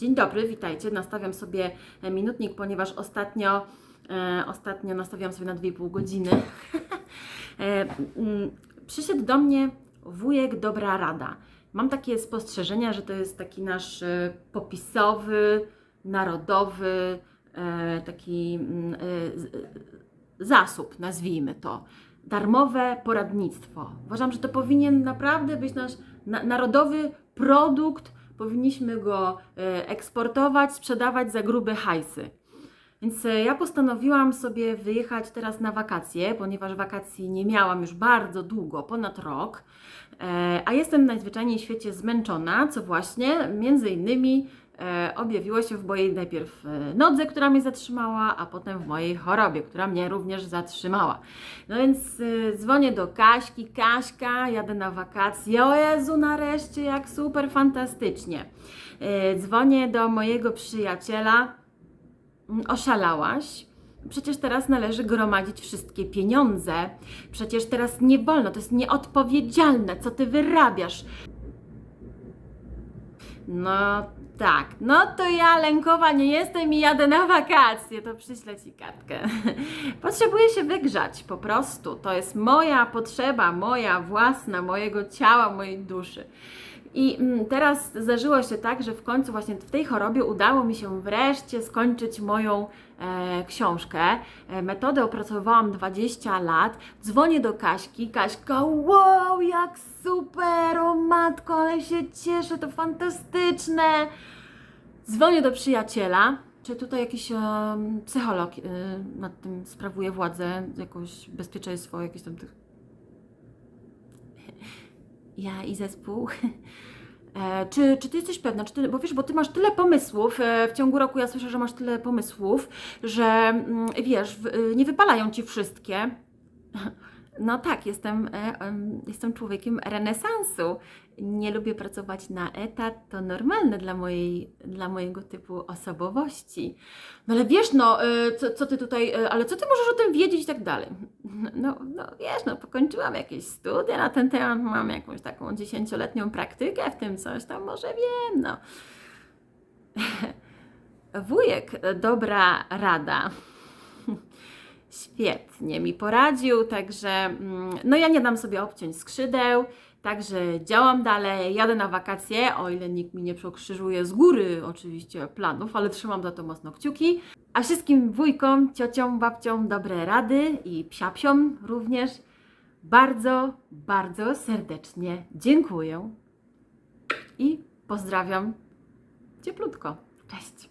Dzień dobry, witajcie. Nastawiam sobie e, minutnik, ponieważ ostatnio, e, ostatnio nastawiłam sobie na 2,5 godziny. e, mm, przyszedł do mnie wujek Dobra Rada. Mam takie spostrzeżenia, że to jest taki nasz e, popisowy, narodowy, e, taki mm, e, e, zasób, nazwijmy to. Darmowe poradnictwo. Uważam, że to powinien naprawdę być nasz na, narodowy produkt. Powinniśmy go e, eksportować, sprzedawać za grube hajsy. Więc e, ja postanowiłam sobie wyjechać teraz na wakacje, ponieważ wakacji nie miałam już bardzo długo, ponad rok. E, A jestem najzwyczajniej w świecie zmęczona, co właśnie między innymi objawiło się w mojej najpierw e, nodze, która mnie zatrzymała, a potem w mojej chorobie, która mnie również zatrzymała. No więc y, dzwonię do Kaśki, Kaśka, jadę na wakacje, o Jezu, nareszcie, jak super, fantastycznie. Dzwonię do mojego przyjaciela, "Mm, oszalałaś? Przecież teraz należy gromadzić wszystkie pieniądze. Przecież teraz nie wolno, to jest nieodpowiedzialne, co ty wyrabiasz. No tak, no to ja lękowa nie jestem i jadę na wakacje, to przyślę ci kartkę. Potrzebuję się wygrzać po prostu. To jest moja potrzeba, moja własna, mojego ciała, mojej duszy. I mm, teraz zdarzyło się tak, że w końcu właśnie w tej chorobie udało mi się wreszcie skończyć moją e, książkę. E, metodę opracowałam 20 lat. Dzwonię do Kaśki. Kaśka, wow, jak super, o matko, ale się cieszę, to fantastyczne. Dzwonię do przyjaciela. Czy tutaj jakiś em, psycholog y, nad tym sprawuje władzę, jakoś bezpieczeństwo, jakieś tam tych. Ja i zespół. E, czy, czy ty jesteś pewna, czy ty, bo wiesz, bo ty masz tyle pomysłów, e, w ciągu roku ja słyszę, że masz tyle pomysłów, że mm, wiesz, y, nie wypalają ci wszystkie. No tak, jestem, e, em, jestem człowiekiem renesansu. Nie lubię pracować na etat, to normalne dla, mojej, dla mojego typu osobowości. No ale wiesz, no, co, co ty tutaj, ale co ty możesz o tym wiedzieć i tak dalej? No, no wiesz, no pokończyłam jakieś studia na ten temat, mam jakąś taką dziesięcioletnią praktykę w tym coś, tam może wiem, no. Wujek, dobra rada. Świetnie mi poradził, także mm, no ja nie dam sobie obciąć skrzydeł, także działam dalej, jadę na wakacje, o ile nikt mi nie przekrzyżuje z góry oczywiście planów, ale trzymam za to mocno kciuki. A wszystkim wujkom, ciociom, babciom dobre rady i psiapsiom również bardzo, bardzo serdecznie dziękuję i pozdrawiam cieplutko. Cześć!